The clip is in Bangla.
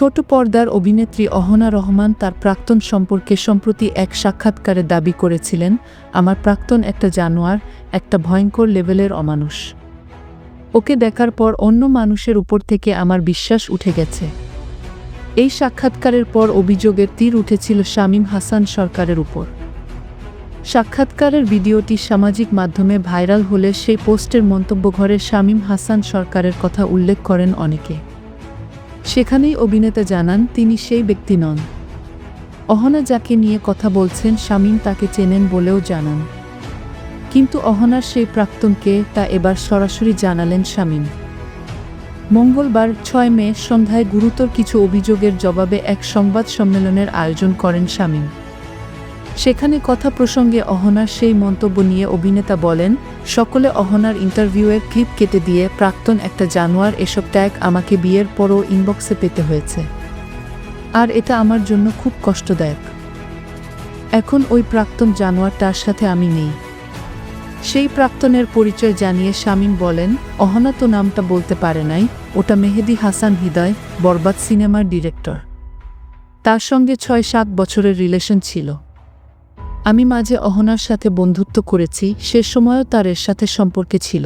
ছোট পর্দার অভিনেত্রী অহনা রহমান তার প্রাক্তন সম্পর্কে সম্প্রতি এক সাক্ষাৎকারে দাবি করেছিলেন, আমার প্রাক্তন একটা জানোয়ার, একটা ভয়ঙ্কর লেভেলের অমানুষ। ওকে দেখার পর অন্য মানুষের উপর থেকে আমার বিশ্বাস উঠে গেছে। এই সাক্ষাৎকারের পর অভিযোগের তীর উঠেছিল শামীম হাসান সরকারের উপর। সাক্ষাৎকারের ভিডিওটি সামাজিক মাধ্যমে ভাইরাল হলে সেই পোস্টের মন্তব্য ঘরে শামীম হাসান সরকারের কথা উল্লেখ করেন অনেকে। সেখানেই অভিনেতা জানান, তিনি সেই ব্যক্তি নন। অহনা যাকে নিয়ে কথা বলছেন, শামীম তাকে চেনেন বলেও জানান। কিন্তু অহনার সেই প্রাক্তনকে তা এবার সরাসরি জানালেন শামীম। মঙ্গলবার ছয় মে সন্ধ্যায় গুরুতর কিছু অভিযোগের জবাবে এক সংবাদ সম্মেলনের আয়োজন করেন শামীম। সেখানে কথা প্রসঙ্গে অহনার সেই মন্তব্য নিয়ে অভিনেতা বলেন, সকলে অহনার ইন্টারভিউয়ের ক্লিপ কেটে দিয়ে প্রাক্তন একটা জানোয়ার এসব ট্যাগ আমাকে বিয়ের পরও ইনবক্সে পেতে হয়েছে। আর এটা আমার জন্য খুব কষ্টদায়ক। এখন ওই প্রাক্তন জানোয়ারটার সাথে আমি নেই। সেই প্রাক্তনের পরিচয় জানিয়ে শামীম বলেন, অহনা তো নামটা বলতে পারে নাই, ওটা মেহেদি হাসান হৃদয়, বরবাদ সিনেমার ডিরেক্টর। তার সঙ্গে ছয় সাত বছরের রিলেশন ছিল। আমি মাঝে অহনার সাথে বন্ধুত্ব করেছি সে সময়ও তার এর সাথে সম্পর্কে ছিল।